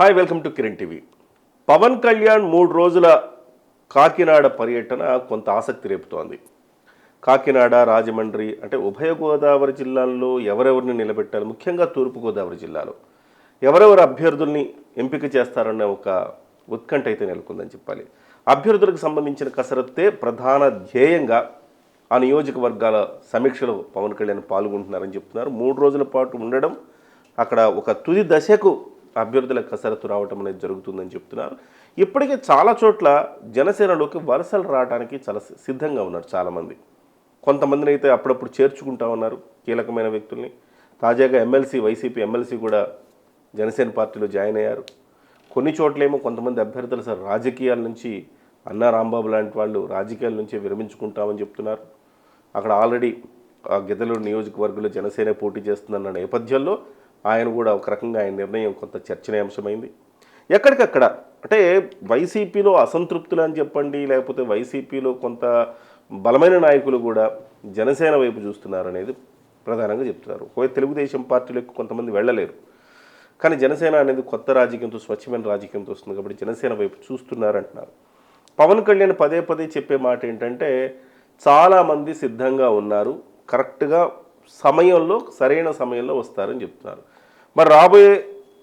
Hi welcome to Kiran TV Pawan Kalyan మూడు రోజుల కాకినాడ పర్యటన కొంత ఆసక్తి రేపుతోంది. కాకినాడ రాజమండ్రి అంటే ఉభయ గోదావరి జిల్లాల్లో ఎవరెవరిని నిలబెట్టాలి ముఖ్యంగా తూర్పుగోదావరి జిల్లాలో. ఎవరెవరు అభ్యర్థుల్ని ఎంపిక చేస్తారన్న ఒక ఉత్కంఠ అయితే నెలకొందని చెప్పాలి. అభ్యర్థులకు సంబంధించిన కసరత్తే ప్రధాన ధ్యేయంగా ఆ నియోజకవర్గాల సమీక్షలో పవన్ కళ్యాణ్ పాల్గొంటున్నారని చెప్తున్నారు. మూడు రోజుల పాటు ఉండడం అక్కడ ఒక తుది దశకు అభ్యర్థుల కసరత్తు రావటం అనేది జరుగుతుందని చెప్తున్నారు. ఇప్పటికే చాలా చోట్ల జనసేనలోకి వలసలు రావడానికి చాలా సిద్ధంగా ఉన్నారు చాలామంది. కొంతమందిని అయితే అప్పుడప్పుడు చేర్చుకుంటా ఉన్నారు కీలకమైన వ్యక్తుల్ని. తాజాగా ఎమ్మెల్సీ వైసీపీ ఎమ్మెల్సీ కూడా జనసేన పార్టీలో జాయిన్ అయ్యారు. కొన్ని చోట్లేమో కొంతమంది అభ్యర్థులు సార్ రాజకీయాల నుంచి అన్నా రాంబాబు లాంటి వాళ్ళు రాజకీయాల నుంచి విరమించుకుంటామని చెప్తున్నారు. అక్కడ ఆల్రెడీ ఆ గిద్దలూరు నియోజకవర్గంలో జనసేన పోటీ చేస్తుందన్న నేపథ్యంలో ఆయన కూడా ఒక రకంగా ఆయన నిర్ణయం కొంత చర్చనీయాంశమైంది. ఎక్కడికక్కడ? అంటే వైసీపీలో అసంతృప్తులు అని చెప్పండి లేకపోతే వైసీపీలో కొంత బలమైన నాయకులు కూడా జనసేన వైపు చూస్తున్నారు అనేది ప్రధానంగా చెప్తున్నారు. తెలుగుదేశం పార్టీలకు కొంతమంది వెళ్ళలేరు. కానీ జనసేన అనేది కొత్త రాజకీయంతో స్వచ్ఛమైన రాజకీయంతో వస్తుంది కాబట్టి జనసేన వైపు చూస్తున్నారంటున్నారు. పవన్ కళ్యాణ్ పదే పదే చెప్పే మాట ఏంటంటే చాలామంది సిద్ధంగా ఉన్నారు కరెక్ట్గా సమయంలో సరైన సమయంలో వస్తారని చెప్తున్నారు. మరి రాబోయే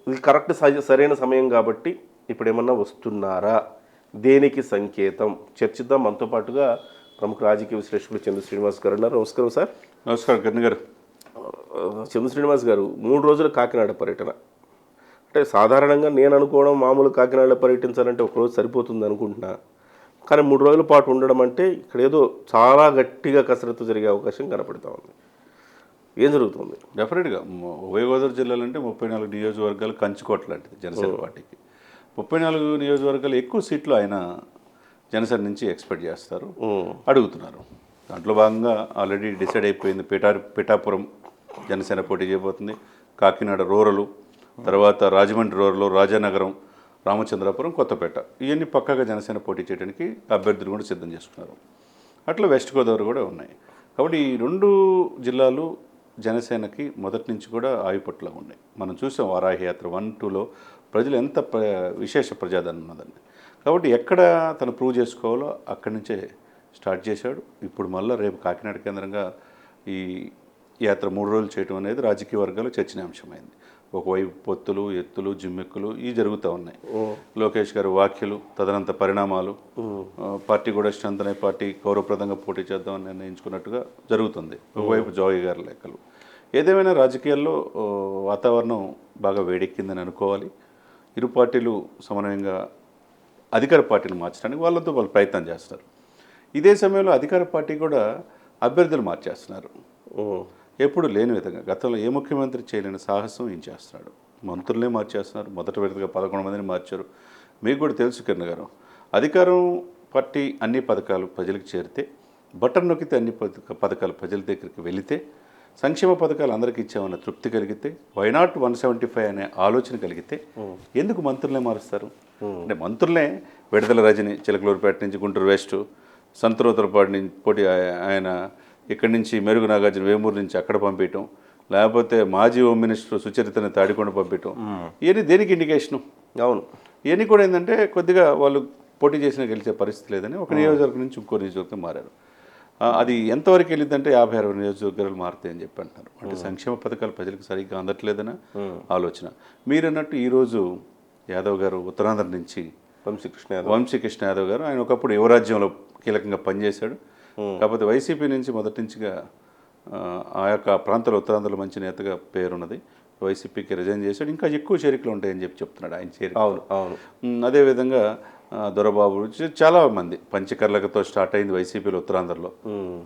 ఇది కరెక్ట్ సరైన సమయం కాబట్టి ఇప్పుడు ఏమన్నా వస్తున్నారా? దేనికి సంకేతం? చర్చిద్దాం. మనతో పాటుగా ప్రముఖ రాజకీయ విశ్లేషకులు చంద్ర శ్రీనివాస్ గారు ఉన్నారు. నమస్కారం సార్. నమస్కారం కిరణ్ గారు. చంద్ర శ్రీనివాస్ గారు మూడు రోజుల కాకినాడ పర్యటన. అంటే సాధారణంగా నేను అనుకోవడం మామూలు కాకినాడలో పర్యటించాలంటే ఒక రోజు సరిపోతుంది అనుకుంటున్నా. కానీ మూడు రోజుల పాటు ఉండడం అంటే ఇక్కడ ఏదో చాలా గట్టిగా కసరత్తు జరిగే అవకాశం కనపడుతూ ఉంది. ఏం జరుగుతుంది? డెఫినెట్గా ఉభయ గోదావరి జిల్లాలు అంటే ముప్పై నాలుగు నియోజకవర్గాలు కంచుకోట లాంటిది జనసేన పార్టీకి. ముప్పై నాలుగు నియోజకవర్గాలు ఎక్కువ సీట్లు ఆయన జనసేన నుంచి ఎక్స్పెక్ట్ చేస్తారు. అడుగుతున్నారు. దాంట్లో భాగంగా ఆల్రెడీ డిసైడ్ అయిపోయింది. పిఠా పిఠాపురం జనసేన పోటీ చేయబోతుంది. కాకినాడ రూరలు తర్వాత రాజమండ్రి రూరలు రాజానగరం రామచంద్రాపురం కొత్తపేట ఇవన్నీ పక్కగా జనసేన పోటీ చేయడానికి అభ్యర్థులు కూడా సిద్ధం చేసుకున్నారు. అట్లా వెస్ట్ గోదావరి కూడా ఉన్నాయి. కాబట్టి ఈ రెండు జిల్లాలు జనసేనకి మొదటి నుంచి కూడా ఆయుపట్ల ఉన్నాయి. మనం చూసాం వారాహయాత్ర వన్ టూలో ప్రజలు ఎంత ప్ర విశేష ప్రజాదరణ ఉన్నదండి. కాబట్టి ఎక్కడ తను ప్రూవ్ చేసుకోవాలో అక్కడి నుంచే స్టార్ట్ చేశాడు. ఇప్పుడు మళ్ళీ రేపు కాకినాడ కేంద్రంగా ఈ యాత్ర మూడు రోజులు చేయడం అనేది రాజకీయ వర్గాలు చర్చనీయాంశమైంది. ఒకవైపు పొత్తులు ఎత్తులు జిమ్మెక్కులు ఇవి జరుగుతూ ఉన్నాయి. లోకేష్ గారి వ్యాఖ్యలు తదనంత పరిణామాలు పార్టీ కూడా స్ట్రెంత్ అనే పార్టీ గౌరవప్రదంగా పోటీ చేద్దామని నిర్ణయించుకున్నట్టుగా జరుగుతుంది. ఒకవైపు జోగి గారి లెక్కలు. ఏదేమైనా రాజకీయాల్లో వాతావరణం బాగా వేడెక్కిందని అనుకోవాలి. ఇరు పార్టీలు సమన్వయంగా అధికార పార్టీని మార్చడానికి వాళ్ళతో వాళ్ళు ప్రయత్నం చేస్తారు. ఇదే సమయంలో అధికార పార్టీ కూడా అభ్యర్థులు మార్చేస్తున్నారు. ఎప్పుడు లేని విధంగా గతంలో ఏ ముఖ్యమంత్రి చేయలేని సాహసం ఏం చేస్తున్నాడు? మంత్రులనే మార్చేస్తున్నారు మొదటి విడతగా పదకొండు మందిని మార్చారు. మీకు కూడా తెలుసు కిరణ్ గారు అధికారం పార్టీ అన్ని పథకాలు ప్రజలకు చేరితే బటన్ నొక్కితే అన్ని పథక పథకాలు ప్రజల దగ్గరికి వెళితే సంక్షేమ పథకాలు అందరికీ ఇచ్చామన్న తృప్తి కలిగితే వైనాట్ వన్ సెవెంటీ ఫైవ్ అనే ఆలోచన కలిగితే ఎందుకు మంత్రులనే మారుస్తారు? అంటే మంత్రులనే విడుదల రజని చిలకలూరుపేట నుంచి గుంటూరు వెస్ట్ సంతరోత్తరపాటి నుంచి పోటీ ఆయ- ఆయన ఇక్కడి నుంచి మెరుగు నాగార్జున వేమూరు నుంచి అక్కడ పంపించటం లేకపోతే మాజీ హోమ్ మినిస్టర్ సుచరితని తాడికొండ పంపించటం. ఇవన్నీ దేనికి ఇండికేషను? అవును. ఇవన్నీ కూడా ఏంటంటే కొద్దిగా వాళ్ళు పోటీ చేసిన గెలిచే పరిస్థితి లేదని ఒక నియోజకవర్గం నుంచి ఇంకో నియోజకవర్గం మారారు. అది ఎంతవరకు వెళ్ళిందంటే యాభై అరవై నియోజకవర్గాలు మారుతాయని చెప్పి అంటున్నారు అంటే సంక్షేమ పథకాలు ప్రజలకు సరిగ్గా అందట్లేదన్న ఆలోచన. మీరన్నట్టు ఈరోజు యాదవ్ గారు ఉత్తరాంధ్ర నుంచి వంశీకృష్ణ యాదవ్. వంశీకృష్ణ యాదవ్ గారు ఆయన ఒకప్పుడు యువరాజ్యంలో కీలకంగా పనిచేశాడు. కాకపోతే వైసీపీ నుంచి మొదటి నుంచిగా ఆ, యొక్క ప్రాంతాల ఉత్తరాంధ్రలో మంచి నేతగా పేరున్నది వైసీపీకి రిజైన్ చేశాడు. ఇంకా ఎక్కువ చేరికలు ఉంటాయని చెప్పి చెప్తున్నాడు ఆయన చేరిక అవును అవును. అదేవిధంగా దొరబాబు చాలా మంది పంచకర్లకతో స్టార్ట్ అయింది వైసీపీలో ఉత్తరాంధ్రలో.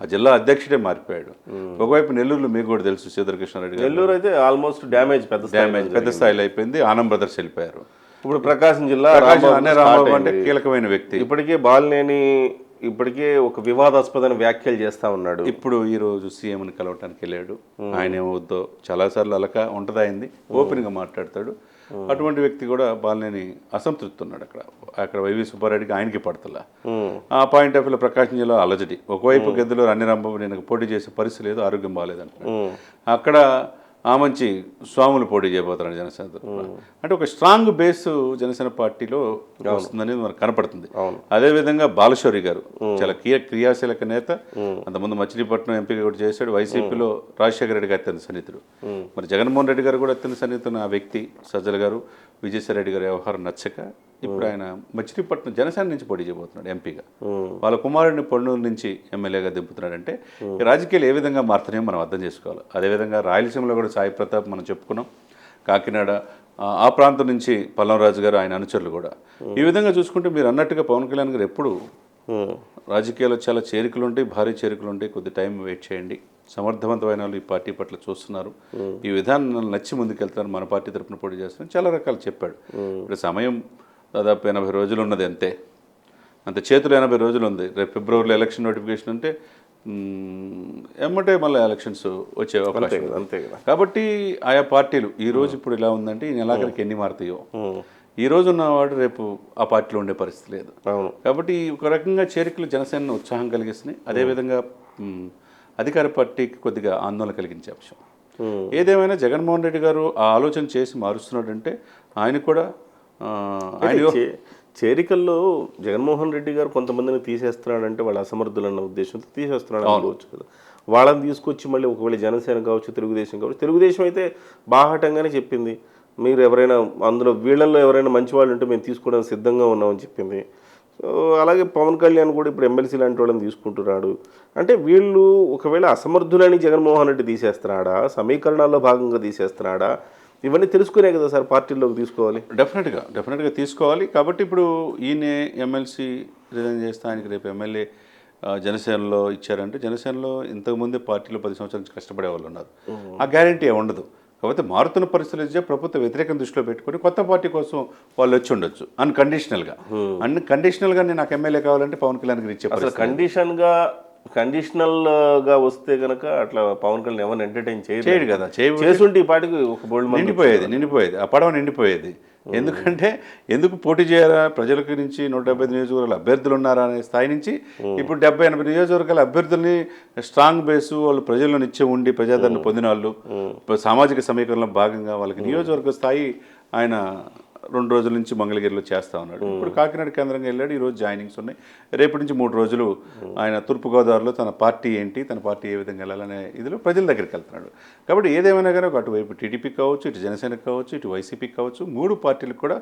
ఆ జిల్లా అధ్యక్షుడే మారిపోయాడు. ఒకవైపు నెల్లూరులో మీకు కూడా తెలుసు సీతాకృష్ణారెడ్డి గారు. నెల్లూరు అయితే ఆల్మోస్ట్ డ్యామేజ్ పెద్ద డ్యామేజ్ పెద్ద స్థాయిలో అయిపోయింది. ఆనంద్ బ్రదర్స్ వెళ్ళిపోయారు. ఇప్పుడు ప్రకాశం జిల్లా అనే అంటే. కీలకమైన వ్యక్తి. ఇప్పటికే బాలినేని ఇప్పటికే ఒక వివాదాస్పదమైన వ్యాఖ్యలు చేస్తా ఉన్నాడు. ఇప్పుడు ఈ రోజు సీఎంని కలవటానికి వెళ్ళాడు. ఆయన ఏమవుద్దో చాలాసార్లు అలక ఉంటది అయింది ఓపెన్గా మాట్లాడతాడు. అటువంటి వ్యక్తి కూడా బాలినేని అసంతృప్తి ఉన్నాడు అక్కడ. అక్కడ వైవి సుబ్బారెడ్డికి ఆయనకి పడతలా. ఆ పాయింట్ ఆఫ్ వ్యూలో ప్రకాశం జిల్లా అలజడి. ఒకవైపు గద్దెలో అన్ని రంభం నేను పోటీ చేసే పరిస్థితి లేదు ఆరోగ్యం బాగాలేదంటున్నాడు. అక్కడ ఆ మంచి స్వాములు పోటీ చేయబోతున్నారు జనసేన. అంటే ఒక స్ట్రాంగ్ బేస్ జనసేన పార్టీలో వస్తుందనేది మనకు కనపడుతుంది. అదేవిధంగా బాలశౌరి గారు చాలా క్రియ క్రియాశీలక నేత. అంతకుముందు మచిలీపట్నం ఎంపీగా కూడా చేశాడు. వైసీపీలో రాజశేఖర రెడ్డి గారు అత్యంత సన్నిహితుడు. మరి జగన్మోహన్ రెడ్డి గారు కూడా అత్యంత సన్నిహితున్న ఆ వ్యక్తి సజ్జల గారు విజయసాయి రెడ్డి గారి వ్యవహారం నచ్చక ఇప్పుడు ఆయన మచిలీపట్నం జనసేన నుంచి పోటీ చేయబోతున్నాడు ఎంపీగా. వాళ్ళ కుమారుడిని పొన్నూరు నుంచి ఎమ్మెల్యేగా దింపుతున్నాడంటే రాజకీయాలు ఏ విధంగా మారుతున్నాయో మనం అర్థం చేసుకోవాలి. అదేవిధంగా రాయలసీమలో కూడా సాయి ప్రతాప్ మనం చెప్పుకున్నాం. కాకినాడ ఆ, ప్రాంతం నుంచి పల్లంరాజు గారు ఆయన అనుచరులు కూడా. ఈ విధంగా చూసుకుంటే మీరు అన్నట్టుగా పవన్ కళ్యాణ్ గారు ఎప్పుడు. రాజకీయాల్లో చాలా చేరికలు ఉంటాయి భారీ చేరికలు ఉంటాయి కొద్ది టైం వెయిట్ చేయండి. సమర్థవంతమైన వాళ్ళు ఈ పార్టీ పట్ల చూస్తున్నారు. ఈ విధానం నచ్చి ముందుకెళ్తున్నారు. మన పార్టీ తరపున పోటీ చేస్తున్నారు. చాలా రకాలు చెప్పాడు. ఇప్పుడు సమయం దాదాపు ఎనభై రోజులు ఉన్నది అంతే. అంత చేతులు ఎనభై రోజులు ఉంది రేపు ఫిబ్రవరిలో ఎలక్షన్ నోటిఫికేషన్ మ్, ఎమ్మటే మళ్ళీ ఎలక్షన్స్ వచ్చే అవకాశం అంతే కదా. కాబట్టి ఆయా పార్టీలు ఈ రోజు ఇప్పుడు ఇలా ఉందంటే ఈ నెలాఖరికి ఎన్ని మారుతాయో. ఈ రోజు ఉన్నవాడు రేపు ఆ పార్టీలో ఉండే పరిస్థితి లేదు. కాబట్టి ఒక రకంగా చేరికలు జనసేన ఉత్సాహం కలిగిస్తున్నాయి. అదేవిధంగా అధికార పార్టీకి కొద్దిగా ఆందోళన కలిగించే అంశం. ఏదేమైనా జగన్మోహన్ రెడ్డి గారు ఆ ఆలోచన చేసి మారుస్తున్నాడంటే ఆయన కూడా చేరికల్లో జగన్మోహన్ రెడ్డి గారు కొంతమందిని తీసేస్తున్నాడంటే వాళ్ళ అసమర్థులు అన్న ఉద్దేశంతో తీసేస్తున్నాడు అనుకోవచ్చు కదా. వాళ్ళని తీసుకొచ్చి మళ్ళీ ఒకవేళ జనసేన కావచ్చు తెలుగుదేశం కావచ్చు తెలుగుదేశం అయితే బాహాటంగానే చెప్పింది. మీరు ఎవరైనా అందులో వీళ్ళల్లో ఎవరైనా మంచి వాళ్ళు ఉంటే మేము తీసుకోవడానికి సిద్ధంగా ఉన్నామని చెప్పింది. సో అలాగే పవన్ కళ్యాణ్ కూడా ఇప్పుడు ఎమ్మెల్సీ లాంటి వాళ్ళని తీసుకుంటున్నాడు. అంటే వీళ్ళు ఒకవేళ అసమర్థులని జగన్మోహన్ రెడ్డి తీసేస్తున్నాడా? సమీకరణాల్లో భాగంగా తీసేస్తున్నాడా? ఇవన్నీ తెలుసుకునే కదా సార్ పార్టీలోకి తీసుకోవాలి. డెఫినెట్గా డెఫినెట్గా తీసుకోవాలి. కాబట్టి ఇప్పుడు ఈయన ఎమ్మెల్సీ రిజైన్ చేస్తే ఆయనకి రేపు ఎమ్మెల్యే జనసేనలో ఇచ్చారంటే జనసేనలో ఇంతకుముందే పార్టీలో పది సంవత్సరాల నుంచి కష్టపడే వాళ్ళు ఉన్నారు. ఆ గ్యారంటీ ఉండదు. కాకపోతే మారుతున్న పరిస్థితులు ఇచ్చే ప్రభుత్వ వ్యతిరేకం దృష్టిలో పెట్టుకొని కొత్త పార్టీ కోసం వాళ్ళు వచ్చి ఉండొచ్చు అన్కండిషనల్గా అన్ కండిషనల్గా నేను నాకు ఎమ్మెల్యే కావాలంటే పవన్ కళ్యాణ్ గారు ఇచ్చే అసలు పరిస్థితి కండిషన్గా కండిషనల్గా వస్తే గనక అట్లా పవన్ కళ్యాణ్ ఎవరిని ఎంటర్టైన్ చేయడు కదా. చేసుంటే ఈ పాటికి ఒక బోల్డ్ నిండిపోయేది నిండిపోయేది. ఆ పడవ నిండిపోయేది. ఎందుకంటే ఎందుకు పోటీ చేయాలా? ప్రజలకు నుంచి నూట డెబ్బై ఐదు నియోజకవర్గాల అభ్యర్థులు ఉన్నారా అనే స్థాయి నుంచి ఇప్పుడు డెబ్బై ఎనభై నియోజకవర్గాల అభ్యర్థుల్ని స్ట్రాంగ్ బేస్ వాళ్ళు ప్రజల్లో నిత్యం ఉండి ప్రజాదరణ పొందిన వాళ్ళు సామాజిక సమీకరణలో భాగంగా వాళ్ళకి నియోజకవర్గ స్థాయి ఆయన రెండు రోజుల నుంచి మంగళగిరిలో చేస్తా ఉన్నాడు. ఇప్పుడు కాకినాడ కేంద్రంగా వెళ్ళాడు ఈరోజు జాయినింగ్స్ ఉన్నాయి. రేపటి నుంచి మూడు రోజులు ఆయన తూర్పుగోదావరిలో తన పార్టీ ఏంటి తన పార్టీ ఏ విధంగా వెళ్ళాలనే ఇదిలో ప్రజల దగ్గరికి వెళ్తున్నాడు. కాబట్టి ఏదేమైనా కానీ ఒక అటువైపు టీడీపీ కావచ్చు ఇటు జనసేనకు కావచ్చు ఇటు వైసీపీకి కావచ్చు మూడు పార్టీలకు కూడా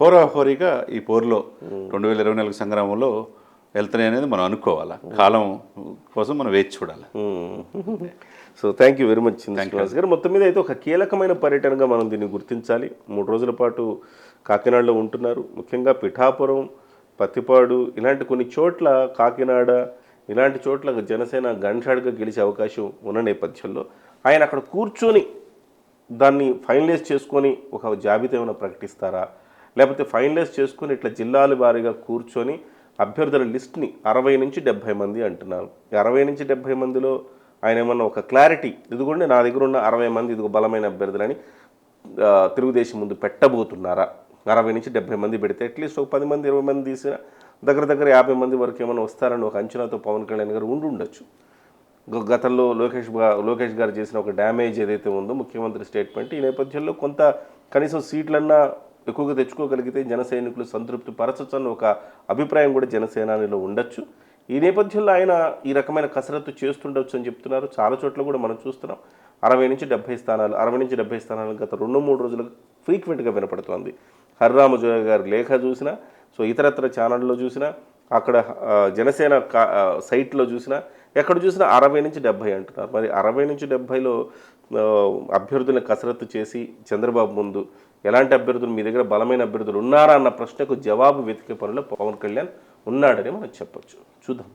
హోరాహోరీగా ఈ పోరులో రెండు వేల ఇరవై నాలుగు సంగ్రామంలో వెళ్తున్నాయి అనేది మనం అనుకోవాలా? కాలం కోసం మనం వేచి చూడాలి? So thank you very much Srinivas garu. మొత్తం మీద అయితే ఒక కీలకమైన పర్యటనగా మనం దీన్ని గుర్తించాలి. మూడు రోజుల పాటు కాకినాడలో ఉంటున్నారు. ముఖ్యంగా పిఠాపురం పత్తిపాడు ఇలాంటి కొన్ని చోట్ల కాకినాడ ఇలాంటి చోట్ల జనసేన గన్షాడ్గా గెలిచే అవకాశం ఉన్న నేపథ్యంలో ఆయన అక్కడ కూర్చొని దాన్ని ఫైనలైజ్ చేసుకొని ఒక జాబితా ఏమైనా ప్రకటిస్తారా? లేకపోతే ఫైనలైజ్ చేసుకొని ఇట్లా జిల్లాల వారీగా కూర్చొని అభ్యర్థుల లిస్ట్ని అరవై నుంచి డెబ్భై మంది అంటున్నారు. అరవై నుంచి డెబ్భై మందిలో ఆయన ఏమన్నా ఒక క్లారిటీ ఇదిగోండి నా దగ్గర ఉన్న అరవై మంది ఇదిగో బలమైన అభ్యర్థులని తెలుగుదేశం ముందు పెట్టబోతున్నారా? అరవై నుంచి డెబ్బై మంది పెడితే అట్లీస్ట్ ఒక పది మంది ఇరవై మంది తీసిన దగ్గర దగ్గర యాభై మంది వరకు ఏమైనా వస్తారని ఒక అంచనాతో పవన్ కళ్యాణ్ గారు ఉండి ఉండొచ్చు. గతంలో లోకేష్ లోకేష్ గారు చేసిన ఒక డ్యామేజ్ ఏదైతే ఉందో ముఖ్యమంత్రి స్టేట్మెంట్ ఈ నేపథ్యంలో కొంత కనీసం సీట్లన్నా ఎక్కువగా తెచ్చుకోగలిగితే జన సైనికులు సంతృప్తి పరచొచ్చన్న ఒక అభిప్రాయం కూడా జనసేనానిలో ఉండొచ్చు. ఈ నేపథ్యంలో ఆయన ఈ రకమైన కసరత్తు చేస్తుండొచ్చు అని చెప్తున్నారు. చాలా చోట్ల కూడా మనం చూస్తున్నాం. అరవై నుంచి డెబ్బై స్థానాలు అరవై నుంచి డెబ్బై స్థానాలు గత రెండు మూడు రోజులు ఫ్రీక్వెంట్గా వినపడుతోంది. హర్రామజోయ గారి లేఖ చూసినా సో ఇతరత్ర ఛానల్లో చూసినా అక్కడ జనసేన కా- సైట్లో చూసినా ఎక్కడ చూసినా అరవై నుంచి డెబ్బై అంటున్నారు. మరి అరవై నుంచి డెబ్బైలో అభ్యర్థుల అభ్యర్థులను కసరత్తు చేసి చంద్రబాబు ముందు ఎలాంటి అభ్యర్థులు మీ దగ్గర బలమైన అభ్యర్థులు ఉన్నారా అన్న ప్రశ్నకు జవాబు వెతికే పనిలో పవన్ కళ్యాణ్ ఉన్నాడని మనం చెప్పొచ్చు. చూద్దాం.